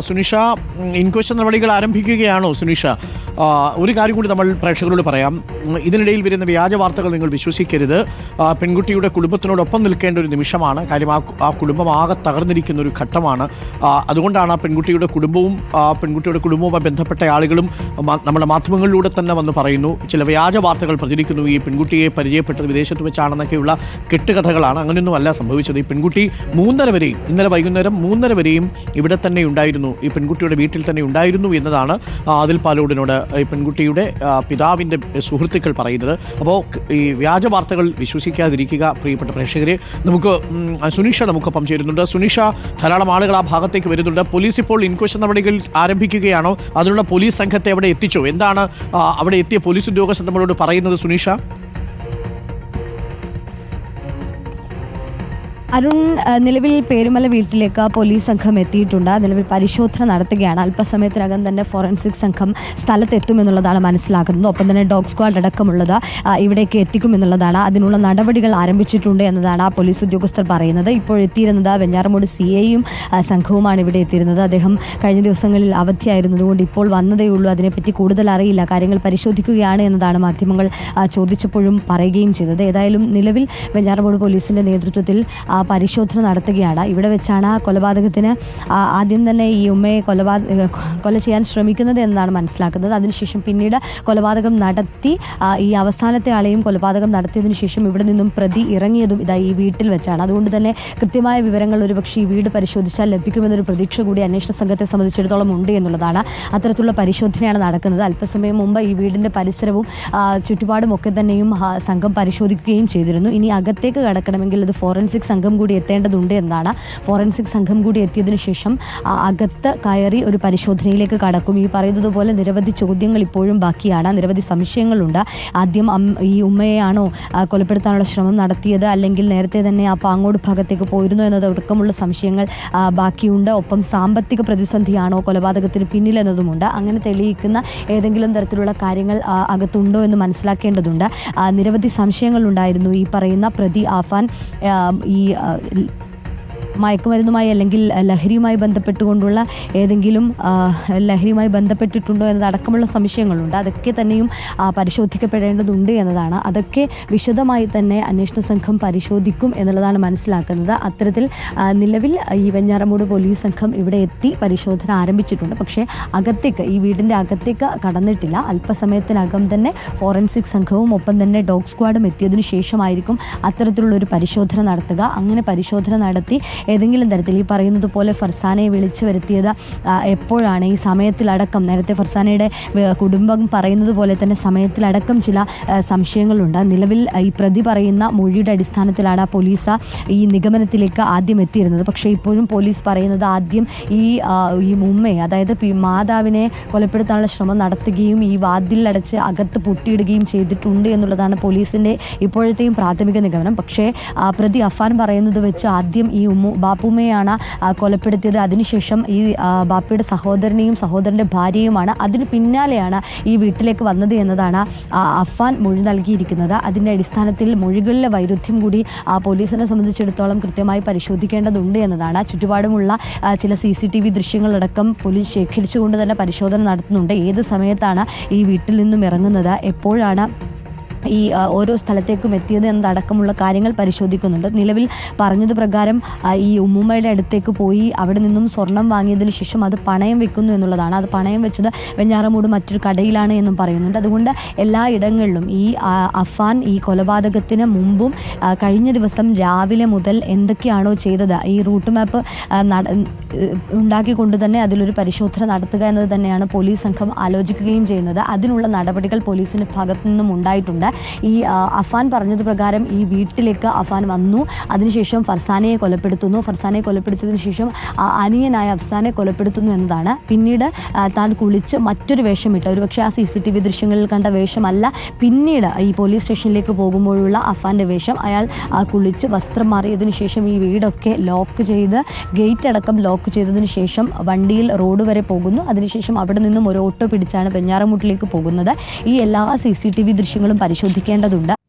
Sunisha inquest നടപടികൾ ആരംഭിക്കുകയാണോ സുനിഷ? ഒരു കാര്യം കൂടി നമ്മൾ പ്രേക്ഷകരോട് പറയാം. ഇതിനിടയിൽ വരുന്ന വ്യാജ വാർത്തകൾ നിങ്ങൾ വിശ്വസിക്കരുത്. പെൺകുട്ടിയുടെ കുടുംബത്തിനോടൊപ്പം നിൽക്കേണ്ട ഒരു നിമിഷമാണ്. കാര്യം ആ ആ കുടുംബം ആകെ തകർന്നിരിക്കുന്ന ഒരു ഘട്ടമാണ്. അതുകൊണ്ടാണ് ആ പെൺകുട്ടിയുടെ കുടുംബവും പെൺകുട്ടിയുടെ കുടുംബവുമായി ബന്ധപ്പെട്ട ആളുകളും നമ്മുടെ മാധ്യമങ്ങളിലൂടെ തന്നെ വന്ന് പറയുന്നു. ചില വ്യാജ വാർത്തകൾ പ്രചരിക്കുന്നു. ഈ പെൺകുട്ടിയെ പരിചയപ്പെട്ടത് വിദേശത്ത് വെച്ചാണെന്നൊക്കെയുള്ള കെട്ടുകഥകളാണ്. അങ്ങനെയൊന്നും അല്ല സംഭവിച്ചത്. ഈ പെൺകുട്ടി മൂന്നര വരെയും ഇന്നലെ വൈകുന്നേരം മൂന്നര വരെയും ഇവിടെ തന്നെ ഉണ്ടായിരുന്നു. ഈ പെൺകുട്ടിയുടെ വീട്ടിൽ തന്നെ ഉണ്ടായിരുന്നു എന്നതാണ് ആദിൽ പാലോടിനോട് ഈ പെൺകുട്ടിയുടെ പിതാവിന്റെ സുഹൃത്തുക്കൾ പറയുന്നത്. അപ്പോൾ ഈ വ്യാജ വാർത്തകൾ വിശ്വസിക്കാതിരിക്കുക പ്രിയപ്പെട്ട പ്രേക്ഷകരെ. നമുക്ക് സുനിഷ നമുക്കൊപ്പം ചേരുന്നുണ്ട്. സുനിഷ ധാരാളം ആളുകൾ ആ ഭാഗത്തേക്ക് വരുന്നുണ്ട്. പോലീസ് ഇപ്പോൾ ഇൻക്വസ്റ്റ് നടപടികൾ ആരംഭിക്കുകയാണോ? അതിനുള്ള പോലീസ് സംഘത്തെ അവിടെ എത്തിച്ചോ? എന്താണ് അവിടെ എത്തിയ പോലീസ് ഉദ്യോഗസ്ഥർ നമ്മളോട് പറയുന്നത് സുനിഷ? അരുൺ നിലവിൽ പേരുമല വീട്ടിലേക്ക് പോലീസ് സംഘം എത്തിയിട്ടുണ്ട്. നിലവിൽ പരിശോധന നടത്തുകയാണ്. അല്പസമയത്തിനകം തന്നെ ഫോറൻസിക് സംഘം സ്ഥലത്തെത്തുമെന്നുള്ളതാണ് മനസ്സിലാക്കുന്നത് ഒപ്പം തന്നെ ഡോഗ് സ്ക്വാഡ് അടക്കമുള്ളത് ഇവിടേക്ക് എത്തിക്കുമെന്നുള്ളതാണ്. അതിനുള്ള നടപടികൾ ആരംഭിച്ചിട്ടുണ്ട് എന്നതാണ് പോലീസ് ഉദ്യോഗസ്ഥർ പറയുന്നത്. ഇപ്പോൾ എത്തിയിരുന്നത് വെഞ്ഞാറമൂട് സി എയും സംഘവുമാണ് ഇവിടെ എത്തിയിരുന്നത്. അദ്ദേഹം കഴിഞ്ഞ ദിവസങ്ങളിൽ അവധിയായിരുന്നതുകൊണ്ട് ഇപ്പോൾ വന്നതേ ഉള്ളൂ. അതിനെപ്പറ്റി കൂടുതൽ അറിയില്ല. കാര്യങ്ങൾ പരിശോധിക്കുകയാണ് എന്നതാണ് മാധ്യമങ്ങൾ ചോദിച്ചപ്പോഴും പറയുകയും ചെയ്തത്. ഏതായാലും നിലവിൽ വെഞ്ഞാറമൂട് പോലീസിന്റെ നേതൃത്വത്തിൽ പരിശോധന നടത്തുകയാണ്. ഇവിടെ വെച്ചാണ് ആ കൊലപാതകത്തിന് ആദ്യം തന്നെ ഈ ഉമ്മയെ കൊലപാതക കൊല ചെയ്യാൻ ശ്രമിക്കുന്നത് എന്നാണ് മനസ്സിലാക്കുന്നത്. അതിനുശേഷം പിന്നീട് കൊലപാതകം നടത്തി ഈ അവസാനത്തെ ആളെയും കൊലപാതകം നടത്തിയതിനു ശേഷം ഇവിടെ നിന്നും പ്രതി ഇറങ്ങിയതും ഇതാ ഈ വീട്ടിൽ വെച്ചാണ്. അതുകൊണ്ട് തന്നെ കൃത്യമായ വിവരങ്ങൾ ഒരുപക്ഷെ ഈ വീട് പരിശോധിച്ചാൽ ലഭിക്കുമെന്നൊരു പ്രതീക്ഷ കൂടി അന്വേഷണ സംഘത്തെ സംബന്ധിച്ചിടത്തോളം ഉണ്ട് എന്നുള്ളതാണ്. അത്തരത്തിലുള്ള പരിശോധനയാണ് നടക്കുന്നത്. അല്പസമയം മുമ്പ് ഈ വീടിന്റെ പരിസരവും ചുറ്റുപാടും ഒക്കെ തന്നെയും സംഘം പരിശോധിക്കുകയും ചെയ്തിരുന്നു. ഇനി അകത്തേക്ക് കടക്കണമെങ്കിൽ അത് ഫോറൻസിക് സംഘം കൂടി എത്തേണ്ടതുണ്ട് എന്നാണ് ഫോറൻസിക് സംഘം കൂടി എത്തിയതിനു ശേഷം അകത്ത് കയറി ഒരു പരിശോധനയിലേക്ക് കടക്കും. ഈ പറയുന്നത് പോലെ നിരവധി ചോദ്യങ്ങൾ ഇപ്പോഴും ബാക്കിയാണ്. നിരവധി സംശയങ്ങളുണ്ട്. ആദ്യം ഈ ഉമ്മയെയാണോ കൊലപ്പെടുത്താനുള്ള ശ്രമം നടത്തിയത്? അല്ലെങ്കിൽ നേരത്തെ തന്നെ ആ പാങ്ങോട് ഭാഗത്തേക്ക് പോയിരുന്നു എന്നതടക്കമുള്ള സംശയങ്ങൾ ബാക്കിയുണ്ട്. ഒപ്പം സാമ്പത്തിക പ്രതിസന്ധിയാണോ കൊലപാതകത്തിന് പിന്നിലെന്നതുമുണ്ട് അങ്ങനെ തെളിയിക്കുന്ന ഏതെങ്കിലും തരത്തിലുള്ള കാര്യങ്ങൾ അകത്തുണ്ടോ എന്ന് മനസ്സിലാക്കേണ്ടതുണ്ട്. നിരവധി സംശയങ്ങളുണ്ടായിരുന്നു. ഈ പറയുന്ന പ്രതി ആഫാൻ ഈ Oh. മയക്കുമരുന്നുമായി അല്ലെങ്കിൽ ലഹരിയുമായി ബന്ധപ്പെട്ടുകൊണ്ടുള്ള ഏതെങ്കിലും ലഹരിയുമായി ബന്ധപ്പെട്ടിട്ടുണ്ടോ എന്നതടക്കമുള്ള സംശയങ്ങളുണ്ട്. അതൊക്കെ തന്നെയും പരിശോധിക്കപ്പെടേണ്ടതുണ്ട് എന്നതാണ്. അതൊക്കെ വിശദമായി തന്നെ അന്വേഷണ സംഘം പരിശോധിക്കും എന്നുള്ളതാണ് മനസ്സിലാക്കുന്നത്. അത്തരത്തിൽ നിലവിൽ ഈ വെഞ്ഞാറമൂട് പോലീസ് സംഘം ഇവിടെ എത്തി പരിശോധന ആരംഭിച്ചിട്ടുണ്ട്. പക്ഷേ അകത്തേക്ക് ഈ വീടിന്റെ അകത്തേക്ക് കടന്നിട്ടില്ല. അല്പസമയത്തിനകം തന്നെ ഫോറൻസിക് സംഘവും ഒപ്പം തന്നെ ഡോഗ് സ്ക്വാഡും എത്തിയതിനു ശേഷമായിരിക്കും അത്തരത്തിലുള്ള ഒരു പരിശോധന നടത്തുക. അങ്ങനെ പരിശോധന നടത്തി ഏതെങ്കിലും തരത്തിൽ ഈ പറയുന്നത് പോലെ ഫർസാനയെ വിളിച്ചു വരുത്തിയത് എപ്പോഴാണ്? ഈ സമയത്തിലടക്കം നേരത്തെ ഫർസാനയുടെ കുടുംബം പറയുന്നത് പോലെ തന്നെ സമയത്തിലടക്കം ചില സംശയങ്ങളുണ്ട്. നിലവിൽ ഈ പ്രതി പറയുന്ന മൊഴിയുടെ അടിസ്ഥാനത്തിലാണ് പോലീസ് ഈ നിഗമനത്തിലേക്ക് ആദ്യം എത്തിയിരുന്നത്. പക്ഷേ ഇപ്പോഴും പോലീസ് പറയുന്നത് ആദ്യം ഈ ഈ ഉമ്മയെ അതായത് മാതാവിനെ കൊലപ്പെടുത്താനുള്ള ശ്രമം നടത്തുകയും ഈ വാതിലടച്ച് അകത്ത് പൊട്ടിയിടുകയും ചെയ്തിട്ടുണ്ട് എന്നുള്ളതാണ് പോലീസിന്റെ ഇപ്പോഴത്തെയും പ്രാഥമിക നിഗമനം. പക്ഷേ പ്രതി അഫാൻ പറയുന്നത് വെച്ച് ആദ്യം ഈ ഉമ്മു ബാപ്പുമ്മയാണ് കൊലപ്പെടുത്തിയത്. അതിനുശേഷം ഈ ബാപ്പയുടെ സഹോദരനെയും സഹോദരന്റെ ഭാര്യയുമാണ് അതിന് പിന്നാലെയാണ് ഈ വീട്ടിലേക്ക് വന്നത് എന്നതാണ് അഫാൻ മൊഴി നൽകിയിരിക്കുന്നത്. അതിന്റെ അടിസ്ഥാനത്തിൽ മൊഴികളിലെ വൈരുദ്ധ്യം കൂടി പോലീസിനെ സംബന്ധിച്ചിടത്തോളം കൃത്യമായി പരിശോധിക്കേണ്ടതുണ്ട് എന്നതാണ്. ചുറ്റുപാടുമുള്ള ചില സി സി ടി വി ദൃശ്യങ്ങളടക്കം പോലീസ് ശേഖരിച്ചുകൊണ്ട് തന്നെ പരിശോധന നടത്തുന്നുണ്ട്. ഏത് സമയത്താണ് ഈ വീട്ടിൽ നിന്നും ഇറങ്ങുന്നത്? എപ്പോഴാണ് ഈ ഓരോ സ്ഥലത്തേക്കും എത്തിയത് എന്നതടക്കമുള്ള കാര്യങ്ങൾ പരിശോധിക്കുന്നുണ്ട്. നിലവിൽ പറഞ്ഞത് പ്രകാരം ഈ ഉമ്മുമ്മയുടെ അടുത്തേക്ക് പോയി അവിടെ നിന്നും സ്വർണം വാങ്ങിയതിന് ശേഷം അത് പണയം വെക്കുന്നു എന്നുള്ളതാണ്. അത് പണയം വെച്ചത് വെഞ്ഞാറമൂട് മറ്റൊരു കടയിലാണ് എന്നും പറയുന്നുണ്ട്. അതുകൊണ്ട് എല്ലാ ഇടങ്ങളിലും ഈ അഫാൻ ഈ കൊലപാതകത്തിന് മുമ്പും കഴിഞ്ഞ ദിവസം രാവിലെ മുതൽ എന്തൊക്കെയാണോ ചെയ്തത് ഈ റൂട്ട് മാപ്പ് ഉണ്ടാക്കിക്കൊണ്ട് തന്നെ അതിലൊരു പരിശോധന നടത്തുക എന്നത് തന്നെയാണ് പോലീസ് സംഘം ആലോചിക്കുകയും ചെയ്യുന്നത്. അതിനുള്ള നടപടികൾ പോലീസിന്റെ ഭാഗത്തു നിന്നും ഉണ്ടായിട്ടുണ്ട്. ഈ അഫാൻ പറഞ്ഞത് പ്രകാരം ഈ വീട്ടിലേക്ക് അഫാൻ വന്നു. അതിനുശേഷം ഫർസാനയെ കൊലപ്പെടുത്തുന്നു. ഫർസാനയെ കൊലപ്പെടുത്തിയതിനു ശേഷം അനിയനായ അഫ്സാനെ കൊലപ്പെടുത്തുന്നു എന്നതാണ്. പിന്നീട് താൻ കുളിച്ച് മറ്റൊരു വേഷമിട്ട് ഒരുപക്ഷെ ആ സി സി ടി വി ദൃശ്യങ്ങളിൽ കണ്ട വേഷമല്ല പിന്നീട് ഈ പോലീസ് സ്റ്റേഷനിലേക്ക് പോകുമ്പോഴുള്ള അഫാന്റെ വേഷം. അയാൾ കുളിച്ച് വസ്ത്രം മാറിയതിനു ശേഷം ഈ വീടൊക്കെ ലോക്ക് ചെയ്ത് ഗേറ്റ് അടക്കം ലോക്ക് ചെയ്തതിന് ശേഷം വണ്ടിയിൽ റോഡ് വരെ പോകുന്നു. അതിനുശേഷം അവിടെ നിന്നും ഒരു ഓട്ടോ പിടിച്ചാണ് പെഞ്ഞാറമൂട്ടിലേക്ക് പോകുന്നത്. ഈ എല്ലാ സി സി ടി വി ദൃശ്യങ്ങളും പരിശോധിക്കേണ്ടതുണ്ട്.